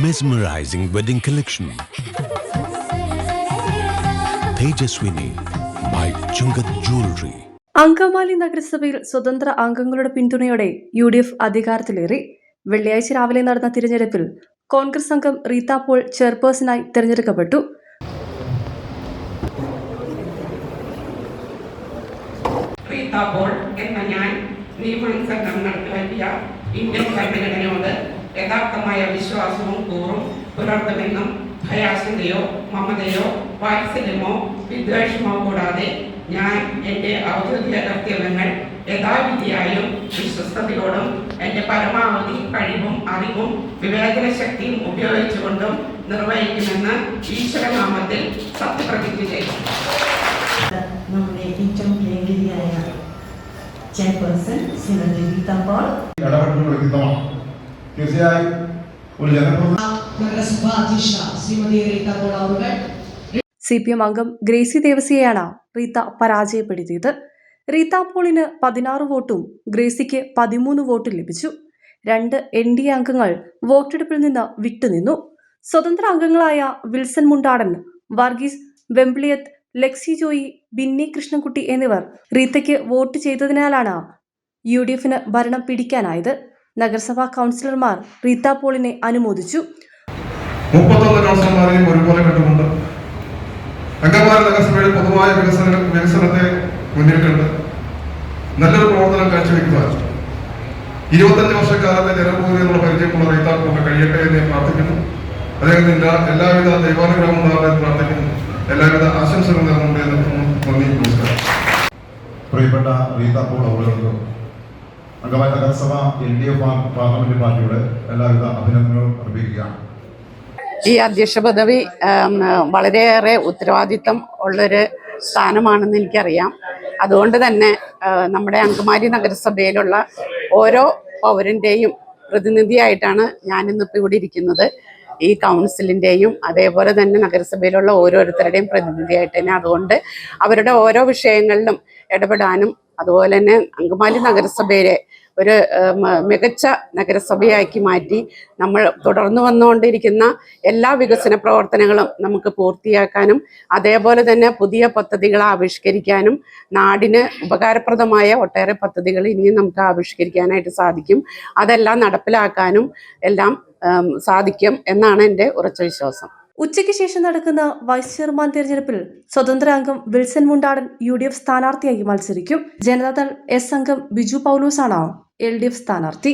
mesmerizing wedding collection Tejaswini by Chungath jewellery Angamaly നഗരസഭയിൽ സ്വതന്ത്ര അംഗങ്ങളുടെ പിന്തുണയോടെ യു ഡി എഫ് അധികാരത്തിലേറി. വെള്ളിയാഴ്ച രാവിലെ നടന്ന തിരഞ്ഞെടുപ്പിൽ കോൺഗ്രസ് അംഗം റീത്ത പോൾ ചെയർപേഴ്സണായി തിരഞ്ഞെടുക്കപ്പെട്ടു. റീത്ത പോൾ എന്ന ഞാൻ നിയമസംഘം നടത്തിയ ഇന്ത്യൻ ഭരണഘടനയോട് യഥാർത്ഥമായ വിശ്വാസവും കൂറും പുലർത്തുമെന്നും ഭയാസിന്റെയോ മമതയോ വാത്സല്യമോ വിദ്വേഷമോ കൂടാതെ ഞാൻ എന്റെ ഔദ്യോഗിക കർത്തവ്യങ്ങൾ യഥാവിധിയായും വിശ്വസ്തയോടും എന്റെ പരമാവധി കഴിവും അറിവും വിവേചന ശക്തിയും ഉപയോഗിച്ചുകൊണ്ടും നിർവഹിക്കുമെന്ന് ഈശ്വരനാമത്തിൽ സത്യപ്രതിജ്ഞ ചെയ്തു. നമ്മുടെ ഏറ്റവും പ്രിയങ്കരിയായ ചെയർപേഴ്സൺ ശ്രീമതി ഗീത പോൾ. വ്യക്തിത്വമാണ് തീർച്ചയായും ഒരു ജനപ്രതിനിധി സി പി എം അംഗം ഗ്രേസി ദേവസിയെയാണ് റീത്ത പരാജയപ്പെടുത്തിയത്. റീത്ത പോളിന് പതിനാറ് വോട്ടും ഗ്രേസിക്ക് പതിമൂന്ന് വോട്ടും ലഭിച്ചു. രണ്ട് എൻ ഡി എ അംഗങ്ങൾ വോട്ടെടുപ്പിൽ നിന്ന് വിട്ടുനിന്നു. സ്വതന്ത്ര അംഗങ്ങളായ വിൽസൺ മുണ്ടാടൻ വർഗീസ് വെമ്പിളിയത്ത് ലക്സി ജോയി ബിന്നി കൃഷ്ണൻകുട്ടി എന്നിവർ റീത്തയ്ക്ക് വോട്ട് ചെയ്തതിനാലാണ് യു ഡി എഫിന് ഭരണം പിടിക്കാനായത്. നഗരസഭാ കൗൺസിലർമാർ റീത്ത പോളിനെ അനുമോദിച്ചു. മുപ്പത്തൊന്ന് കൗൺസിലർമാരെയും ഒരുപോലെ കണ്ടുകൊണ്ട് അംഗൻവാടി നഗരസഭയുടെ പൊതുവായ വികസന വികസനത്തെ മുന്നിൽ കണ്ട് നല്ലൊരു പ്രവർത്തനം കാഴ്ചവെക്കുവാൻ ഇരുപത്തഞ്ച് വർഷക്കാലത്തെ ജനഭൂമിയോടുള്ള പരിചയമുള്ള റീത്താക്കൊണ്ട് കഴിയട്ടെ എന്ന് ഞാൻ പ്രാർത്ഥിക്കുന്നു. അദ്ദേഹത്തിന്റെ എല്ലാവിധ ദൈവാനുഗ്രഹം ഉണ്ടാകാൻ പ്രാർത്ഥിക്കുന്നു. എല്ലാവിധ ആശംസകളും നൽകുന്നുണ്ട് എന്ന് നന്ദി നമസ്കാരം. പ്രിയപ്പെട്ട റീതാപ്പോൾ അവർക്ക് അംഗമായ നഗരസഭ എൽ ഡി എഫ് പാർലമെന്റ് പാർട്ടിയുടെ എല്ലാവിധ അഭിനന്ദനങ്ങളും അർപ്പിക്കുകയാണ്. ഈ അധ്യക്ഷ പദവി വളരെയേറെ ഉത്തരവാദിത്തം ഉള്ളൊരു സ്ഥാനമാണെന്ന് എനിക്കറിയാം. അതുകൊണ്ട് തന്നെ നമ്മുടെ അങ്കമാരി നഗരസഭയിലുള്ള ഓരോ പൗരന്റെയും പ്രതിനിധിയായിട്ടാണ് ഞാനിന്നിപ്പോൾ ഇവിടെ ഇരിക്കുന്നത്. ഈ കൗൺസിലിന്റെയും അതേപോലെ തന്നെ നഗരസഭയിലുള്ള ഓരോരുത്തരുടെയും പ്രതിനിധിയായിട്ട് തന്നെ. അതുകൊണ്ട് അവരുടെ ഓരോ വിഷയങ്ങളിലും ഇടപെടാനും അതുപോലെ തന്നെ അങ്കമാലി നഗരസഭയിലെ ഒരു മികച്ച നഗരസഭയാക്കി മാറ്റി നമ്മൾ തുടർന്നു വന്നുകൊണ്ടിരിക്കുന്ന എല്ലാ വികസന പ്രവർത്തനങ്ങളും നമുക്ക് പൂർത്തിയാക്കാനും അതേപോലെ തന്നെ പുതിയ പദ്ധതികൾ ആവിഷ്കരിക്കാനും നാടിന് ഉപകാരപ്രദമായ ഒട്ടേറെ പദ്ധതികൾ ഇനിയും നമുക്ക് ആവിഷ്കരിക്കാനായിട്ട് സാധിക്കും. അതെല്ലാം നടപ്പിലാക്കാനും എല്ലാം സാധിക്കും എന്നാണ് എന്റെ ഉറച്ച വിശ്വാസം. ഉച്ചയ്ക്ക് ശേഷം നടക്കുന്ന വൈസ് ചെയർമാൻ തിരഞ്ഞെടുപ്പിൽ സ്വതന്ത്ര അംഗം Wilson Mundadan U D F സ്ഥാനാർത്ഥിയായി മത്സരിക്കും. ജനതാദൾ എസ് അംഗം ബിജു പൗലോസാണ് എൽ ഡി എഫ് സ്ഥാനാർത്ഥി.